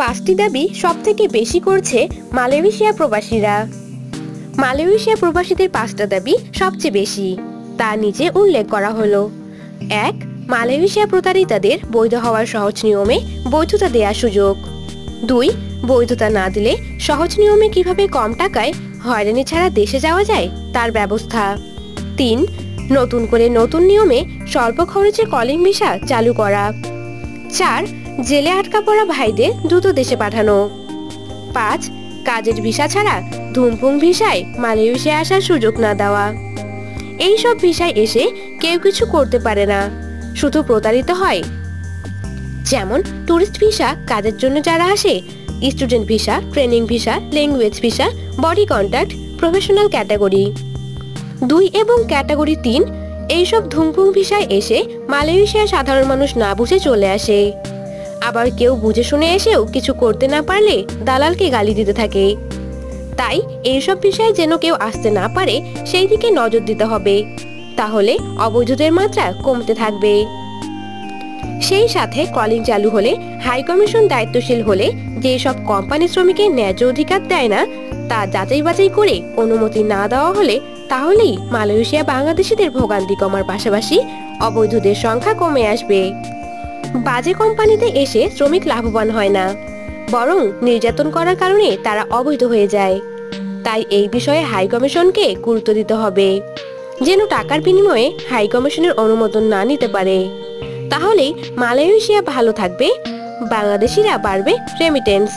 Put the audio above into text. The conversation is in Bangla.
পাঁচটি দাবি সব থেকে বেশি করছে মালয়েশিয়া প্রবাসীরা। মালয়েশিয়া প্রবাসীদের পাঁচটা দাবি সবচেয়ে বেশি, তা নিচে উল্লেখ করা হলো। এক, মালয়েশিয়া প্রতারিতাদের বৈধ হওয়ার সহজ নিয়মে বৈধতা দেওয়ার সুযোগ। দুই, বৈধতা না দিলে সহজ নিয়মে কীভাবে কম টাকায় হয়রানি ছাড়া দেশে যাওয়া যায় তার ব্যবস্থা। তিন, নতুন করে নতুন নিয়মে স্বল্প খরচে কলিং ভিসা চালু করা। চার জেলে আটকা পড়া ভাইদের দ্রুত দেশে পাঠানো। পাঁচ, কাজের ভিসা ছাড়া ধুমপুং ভিসায় মালয়েশিয়া আসার সুযোগ না দেওয়া। এই সব ভিসায় এসে কেউ কিছু করতে পারে না, শুধু প্রতারিত হয়। যেমন ট্যুরিস্ট ভিসা, কাজের জন্য যারা আসে student visa training visa language visa body contact professional category দুই এবং ক্যাটাগরি তিন, এইসব ধুমপুং ভিসায় এসে মালয়েশিয়া সাধারণ মানুষ না বুঝে চলে আসে। আবার কেউ বুঝে শুনে এসেও কিছু করতে না পারলে দালালকে গালি দিতে থাকে। তাই এইসব বিষয়ে যেন কেউ আসতে না পারে সেই দিকে নজর দিতে হবে। তাহলে অবৈধদের মাত্রা কমতে থাকবে। সেই সাথে কলিং চালু হলে, হাই কমিশন দায়িত্বশীল হলে যে সব কোম্পানি শ্রমিকের ন্যায্য অধিকার দেয় না, তা যাচাই বাছাই করে অনুমতি না দেওয়া হলে তাহলেই মালয়েশিয়া বাংলাদেশিদের ভোগান্তি কমার পাশাপাশি অবৈধদের সংখ্যা কমে আসবে। বাজে কোম্পানিতে এসে শ্রমিক লাভবান হয় না। বরং নির্যাতন করার কারণে তারা অবৈধ হয়ে যায়। তাই এই বিষয়ে হাই কমিশনকে গুরুত্ব দিতে হবে। যেন টাকার বিনিময়ে হাই কমিশনের অনুমোদন না নিতে পারে। তাহলে মালয়েশিয়া ভালো থাকবে, বাংলাদেশিরা বাড়বে রেমিটেন্স